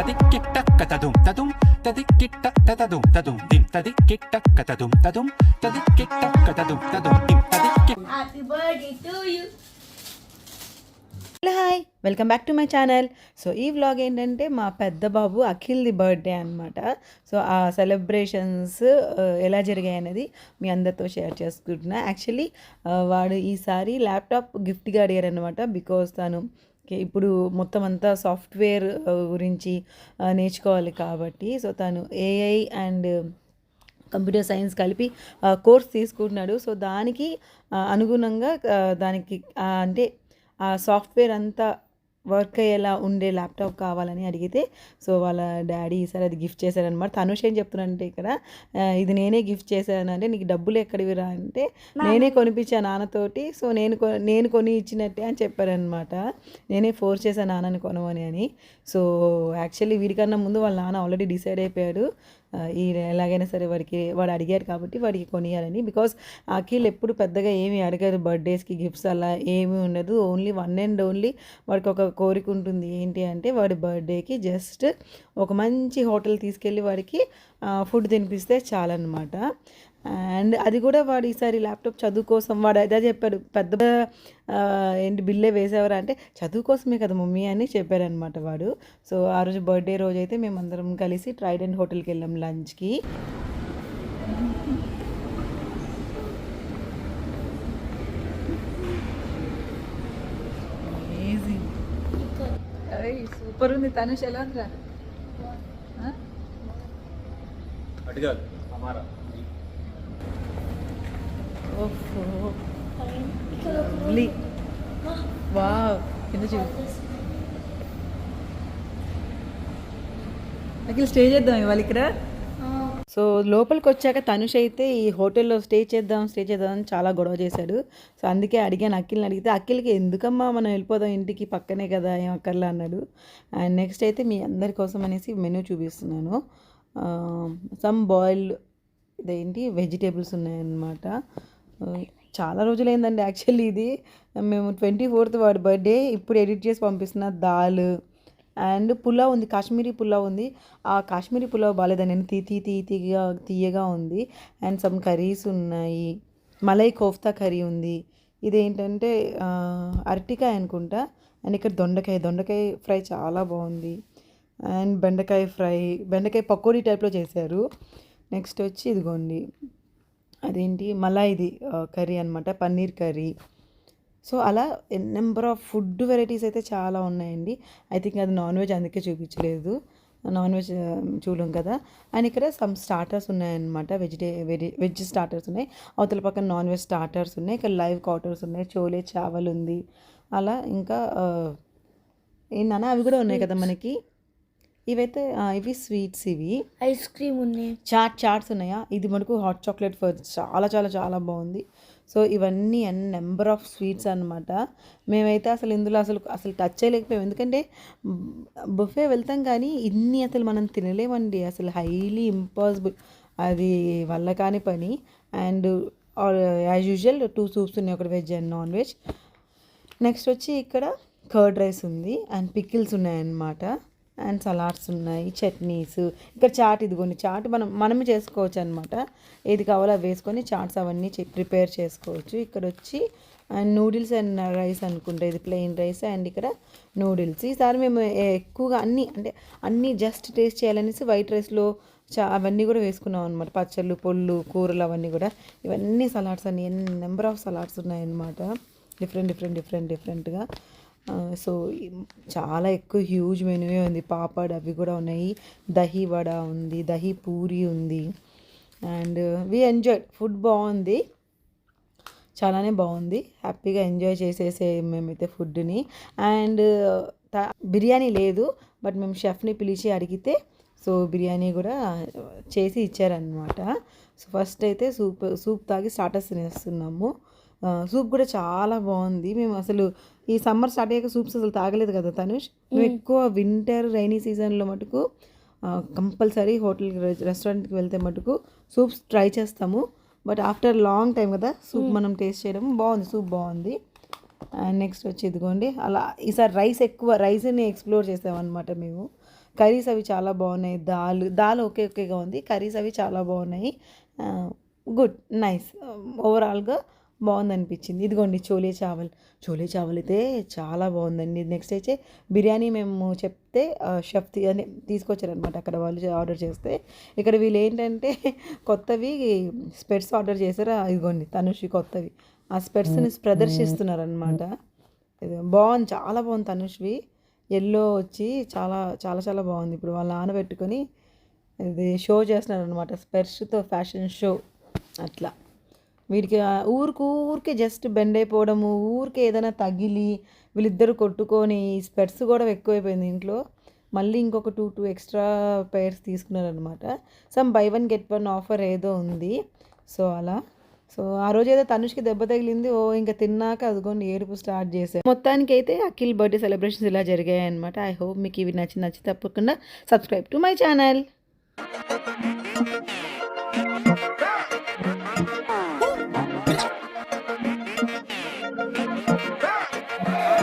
తది తదిక్కిట్ట కతదుం తదుం తదిక్కిట్ట తతదుం తదుం దిం తదిక్కిట్ట కతదుం తదుం తదిక్కిట్ట కతదుం తదుం దిం తదిక్కి Happy birthday to you. Hello hi welcome back to my channel so ఈ వ్లాగ్ ఏంటంటే మా పెద్ద బాబు అఖిల్ది బర్త్డే అనమాట సో ఆ సెలబ్రేషన్స్ ఎలా జరిగాయి అనేది మీ అందరితో షేర్ చేసుకుంటున్నా. యాక్చువల్లీ వాడు ఈసారి ల్యాప్టాప్ గిఫ్ట్గా అడిగారు అనమాట బికాస్ తను ఇప్పుడు మొత్తం అంతా సాఫ్ట్వేర్ గురించి నేర్చుకోవాలి కాబట్టి సో తను ఏఐ అండ్ కంప్యూటర్ సైన్స్ కలిపి ఆ, కోర్స్ తీసుకుంటున్నాడు. సో దానికి అనుగుణంగా దానికి అంటే ఆ సాఫ్ట్వేర్ అంతా వర్క్ అయ్యేలా ఉండే ల్యాప్టాప్ కావాలని అడిగితే సో వాళ్ళ డాడీ ఈసారి అది గిఫ్ట్ చేశారనమాట తనుష్ ఏం చెప్తున్నానంటే ఇక్కడ ఇది నేనే గిఫ్ట్ చేశాను. అంటే నీకు డబ్బులు ఎక్కడివి రా? అంటే నేనే కొనిపించాను నాన్నతోటి సో నేను నేను కొని ఇచ్చినట్టే అని చెప్పారనమాట నేనే ఫోర్స్ చేశాను నాన్నని కొనమని అని. సో యాక్చువల్లీ వీడికన్నా ముందు వాళ్ళ నాన్న ఆల్రెడీ డిసైడ్ అయిపోయాడు. ఈ ఎలాగైనా సరే వాడికి వాడు అడిగారు కాబట్టి వాడికి కొనియాలని. బికాస్ అఖిల్ ఎప్పుడు పెద్దగా ఏమి అడగదు బర్త్డేస్కి గిఫ్ట్స్ అలా ఏమీ ఉండదు. ఓన్లీ వన్ అండ్ ఓన్లీ వాడికి ఒక కోరిక ఉంటుంది. ఏంటి అంటే వాడి బర్త్డేకి జస్ట్ ఒక మంచి హోటల్ తీసుకెళ్ళి వాడికి ఫుడ్ తినిపిస్తే చాలన్నమాట. అండ్ అది కూడా వాడు ఈసారి ల్యాప్టాప్ చదువు కోసం వాడు అదే చెప్పాడు. పెద్ద ఏంటి బిల్లే వేసేవారా అంటే చదువు కోసమే కదా మమ్మీ అని చెప్పారనమాట వాడు. సో ఆ రోజు బర్త్డే రోజు అయితే మేమందరం కలిసి ట్రైడెంట్ హోటల్కి వెళ్ళాం లంచ్కి సూపర్ ఉంది తనుష్. ఎలా ఉంది అమారా అఖిల్ స్టే చేద్దాం ఇవాళ ఇక్కడ? సో లోపలికి వచ్చాక తనుష్ అయితే ఈ హోటల్లో స్టే చేద్దాం స్టే చేద్దాం అని చాలా గొడవ చేశాడు. సో అందుకే అడిగాను అఖిల్ని అడిగితే అఖిల్కి ఎందుకమ్మా మనం వెళ్ళిపోదాం ఇంటికి పక్కనే కదా ఏం అక్కర్లా? అన్నాడు. అండ్ నెక్స్ట్ అయితే మీ అందరి కోసం అనేసి మెనూ చూపిస్తున్నాను. సమ్ బాయిల్డ్ ఇదేంటి వెజిటేబుల్స్ ఉన్నాయన్నమాట. చాలా రోజులైందండి యాక్చువల్లీ ఇది. మేము ట్వంటీ ఫోర్త్ వాడి బర్త్డే ఇప్పుడు ఎడిట్ చేసి పంపిస్తున్న దాల్ అండ్ పులావ్ ఉంది కాశ్మీరీ పులావ్ ఉంది. ఆ కాశ్మీరీ పులావ్ బాగాలేదండి నేను తీ తీ తీ తీయగా ఉంది. అండ్ సమ్ కర్రీస్ ఉన్నాయి. మలై కోఫ్తా కర్రీ ఉంది. ఇదేంటంటే అరటికాయ అనుకుంటా. అండ్ ఇక్కడ దొండకాయ దొండకాయ ఫ్రై చాలా బాగుంది. అండ్ బెండకాయ ఫ్రై బెండకాయ పకోడీ టైప్లో చేశారు. నెక్స్ట్ వచ్చి ఇదిగోండి. అదేంటి? మలాయిది కర్రీ అనమాట పన్నీర్ కర్రీ. సో అలా నెంబర్ ఆఫ్ ఫుడ్ వెరైటీస్ అయితే చాలా ఉన్నాయండి. ఐ థింక్ అది నాన్ వెజ్ అందుకే చూపించలేదు. నాన్ వెజ్ చూడం కదా. అండ్ ఇక్కడ సమ్ స్టార్టర్స్ ఉన్నాయన్నమాట. వెజిటే వెజి వెజ్ స్టార్టర్స్ ఉన్నాయి. అవతల పక్కన నాన్ వెజ్ స్టార్టర్స్ ఉన్నాయి. ఇక్కడ లైవ్ క్వార్టర్స్ ఉన్నాయి. చోలే చావల్ ఉంది అలా ఇంకా ఏంటన్నా అవి కూడా ఉన్నాయి కదా మనకి? ఇవైతే ఇవి స్వీట్స్ ఇవి. ఐస్ క్రీమ్ ఉంది. చాట్ చాట్స్ ఉన్నాయా? ఇది మనకు హాట్ చాక్లెట్ ఫర్ చాలా చాలా చాలా బాగుంది. సో ఇవన్నీ అన్ని నెంబర్ ఆఫ్ స్వీట్స్ అన్నమాట. మేమైతే అసలు ఇందులో అసలు అసలు టచ్ చేయలేకపోయాం. ఎందుకంటే బుఫే వెళ్తాం కానీ ఇన్ని అసలు మనం తినలేమండి. అసలు హైలీ ఇంపాసిబుల్ అది వల్ల కాని పని. And as usual two soups ఉన్నాయి. ఒకటి veg and non veg next వచ్చి ఇక్కడ కర్డ్ రైస్ ఉంది. అండ్ పికిల్స్ ఉన్నాయన్నమాట. అండ్ సలాడ్స్ ఉన్నాయి చట్నీస్. ఇక్కడ చాట్ ఇదిగోండి చాట్ మనం మనమే చేసుకోవచ్చు అనమాట ఏది కావాలో అవి వేసుకొని చాట్స్ అవన్నీ ప్రిపేర్ చేసుకోవచ్చు. ఇక్కడ వచ్చి అండ్ నూడిల్స్ అండ్ రైస్ అనుకుంటా ఇది ప్లెయిన్ రైస్ అండ్ ఇక్కడ నూడిల్స్. ఈసారి మేము ఎక్కువగా అన్నీ అంటే అన్నీ జస్ట్ టేస్ట్ చేయాలనేసి వైట్ రైస్లో చా అవన్నీ కూడా వేసుకున్నాం అనమాట పచ్చళ్ళు పొళ్ళు కూరలు అవన్నీ కూడా. ఇవన్నీ సలాడ్స్ అన్ని నెంబర్ ఆఫ్ సలాడ్స్ ఉన్నాయన్నమాట. డిఫరెంట్ డిఫరెంట్ డిఫరెంట్ డిఫరెంట్గా. సో చాలా ఎక్కువ హ్యూజ్ మెనూయే ఉంది. పాపడ్ అవి కూడా ఉన్నాయి. దహీ వడ ఉంది దహీ పూరి ఉంది. అండ్ వి ఎంజాయ్ ఫుడ్ బాగుంది. చాలానే బాగుంది. హ్యాపీగా ఎంజాయ్ చేసేసే మేమైతే ఫుడ్ని అండ్ uh, బిర్యానీ లేదు. బట్ మేము షెఫ్ని పిలిచి అడిగితే సో బిర్యానీ కూడా uh, చేసి ఇచ్చారనమాట సో ఫస్ట్ అయితే సూప్ సూప్ తాగి స్టార్టర్స్ తినేస్తున్నాము. సూప్ కూడా చాలా బాగుంది. మేము అసలు ఈ సమ్మర్ స్టార్ట్ అయ్యాక సూప్స్ అసలు తాగలేదు కదా తనుష్. మేము ఎక్కువ వింటర్ రైనీ సీజన్లో మటుకు కంపల్సరీ హోటల్ రెస్టారెంట్కి వెళ్తే మటుకు సూప్స్ ట్రై చేస్తాము. బట్ ఆఫ్టర్ లాంగ్ టైం కదా సూప్ మనం టేస్ట్ చేయడం. బాగుంది సూప్ బాగుంది. అండ్ నెక్స్ట్ వచ్చి ఇదిగోండి అలా ఈసారి రైస్ ఎక్కువ రైస్ని ఎక్స్ప్లోర్ చేసామన్నమాట మేము. కర్రీస్ అవి చాలా బాగున్నాయి. దాల్ దాల్ ఓకే ఓకేగా ఉంది. కర్రీస్ అవి చాలా బాగున్నాయి. Good nice. ఓవరాల్గా బాగుంది అనిపించింది ఇదిగోండి చోలే చావల్. చోలే చావల్ అయితే చాలా బాగుందండి. నెక్స్ట్ అయితే బిర్యానీ మేము చెప్తే షెఫ్ తీ అని తీసుకొచ్చారనమాట అక్కడ వాళ్ళు ఆర్డర్ చేస్తే. ఇక్కడ వీళ్ళు ఏంటంటే కొత్తవి స్పెట్స్ ఆర్డర్ చేశారు. ఇదిగోండి తనుషి కొత్తవి. ఆ స్పెట్స్ని ప్రదర్శిస్తున్నారనమాట బాగుంది. చాలా బాగుంది తనుష్వి. ఎల్లో వచ్చి చాలా చాలా చాలా బాగుంది. ఇప్పుడు వాళ్ళ నాన్న పెట్టుకొని ఇది షో చేస్తున్నారు అనమాట స్పెర్స్తో ఫ్యాషన్ షో అట్లా. వీడికి ఊరికి ఊరికే జస్ట్ బెండ్ అయిపోవడము ఊరికే ఏదైనా తగిలి వీళ్ళిద్దరు కొట్టుకొని స్పెట్స్ కూడా ఎక్కువైపోయింది ఇంట్లో. మళ్ళీ ఇంకొక two two extra pairs తీసుకున్నారనమాట some buy one get one offer ఏదో ఉంది. సో అలా. సో ఆ రోజు ఏదో తనుష్కి దెబ్బ తగిలింది. ఓ ఇంకా తిన్నాక అదిగోండి ఏడుపు స్టార్ట్ చేసాం మొత్తానికి అయితే అఖిల్ బర్త్డే సెలబ్రేషన్స్ ఇలా జరిగాయి అనమాట ఐ హోప్ మీకు ఇవి నచ్చి నచ్చి తప్పకుండా సబ్స్క్రైబ్ టు మై ఛానల్